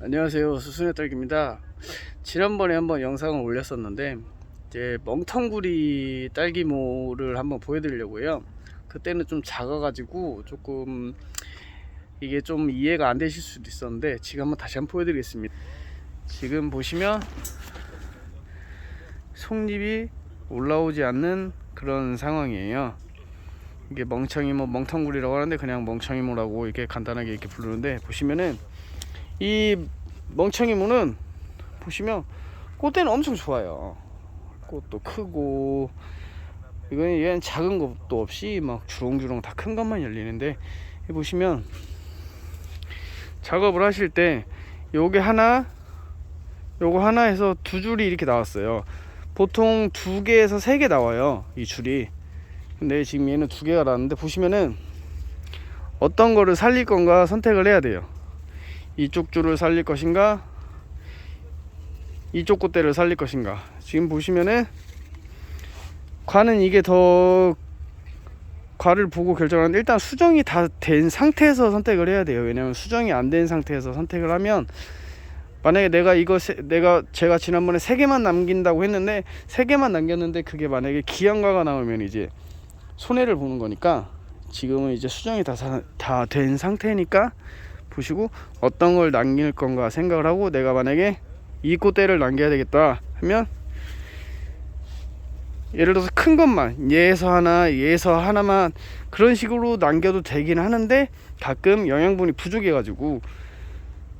안녕하세요. 수순의 딸기입니다. 지난번에 한번 영상을 올렸었는데 이제 멍텅구리 딸기모를 한번 보여드리려고 해요. 그때는 좀 작아 가지고 조금 이게 좀 이해가 안 되실 수도 있었는데 지금 한번 다시 한번 보여드리겠습니다. 지금 보시면 속잎이 올라오지 않는 그런 상황이에요. 이게 멍청이모 멍텅구리라고 하는데 그냥 멍청이모라고 이렇게 간단하게 이렇게 부르는데 보시면은 이 멍청이모는 보시면 꽃대는 엄청 좋아요. 꽃도 크고 이건 얘는 작은 것도 없이 막 주렁주렁 다 큰 것만 열리는데 이 보시면 작업을 하실 때 요게 하나 요거 하나에서 두 줄이 이렇게 나왔어요. 보통 두 개에서 세 개 나와요. 이 줄이. 근데 지금 얘는 두 개가 나왔는데 보시면은 어떤 거를 살릴 건가 선택을 해야 돼요. 이쪽 줄을 살릴 것인가? 이쪽 꽃대를 살릴 것인가? 지금 보시면은 과는 이게 더 과를 보고 결정하는데 일단 수정이 다 된 상태에서 선택을 해야 돼요. 왜냐면 수정이 안 된 상태에서 선택을 하면 만약에 내가 이거 세, 내가 제가 지난번에 세 개만 남긴다고 했는데 세 개만 남겼는데 그게 만약에 기형과가 나오면 이제 손해를 보는 거니까 지금은 이제 수정이 다 다 된 상태니까 보시고 어떤 걸 남길 건가 생각을 하고 내가 만약에 이 꽃대를 남겨야 되겠다 하면 예를 들어서 큰 것만 얘에서 하나 얘에서 하나만 그런 식으로 남겨도 되긴 하는데 가끔 영양분이 부족해 가지고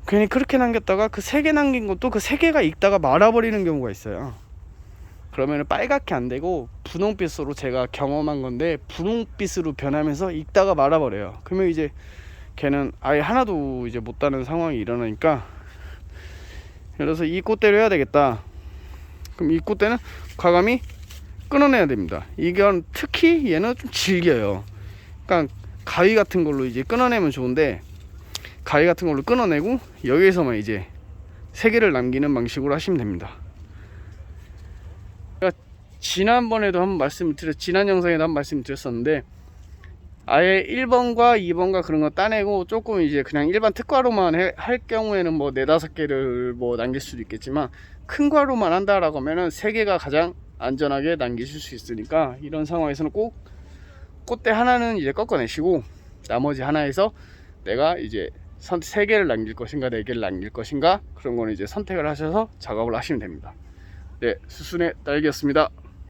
괜히 그렇게 남겼다가 그 세 개 남긴 것도 그 세 개가 익다가 말아버리는 경우가 있어요. 그러면 빨갛게 안 되고 분홍빛으로 제가 경험한 건데 분홍빛으로 변하면서 익다가 말아버려요. 그러면 이제 걔는 아예 하나도 이제 못 따는 상황이 일어나니까 그래서 이 꽃대로 해야 되겠다. 그럼 이 꽃대는 과감히 끊어내야 됩니다. 이건 특히 얘는 좀 질겨요. 그러니까 가위 같은 걸로 이제 끊어내면 좋은데 가위 같은 걸로 끊어내고 여기에서만 이제 세 개를 남기는 방식으로 하시면 됩니다. 제가 지난번에도 한번 말씀을 드렸 지난 영상에도 한번 말씀을 드렸었는데 아예 1번과 2번과 그런 거 따내고 조금 이제 그냥 일반 특과로만 해- 할 경우에는 뭐 네다섯 개를 뭐 남길 수도 있겠지만 큰 과로만 한다라고 하면은 세 개가 가장 안전하게 남기실 수 있으니까 이런 상황에서는 꼭 꽃대 하나는 이제 꺾어내시고 나머지 하나에서 내가 이제 선, 세 개를 남길 것인가 네 개를 남길 것인가 그런 거는 이제 선택을 하셔서 작업을 하시면 됩니다. 네, 수순의 딸기였습니다.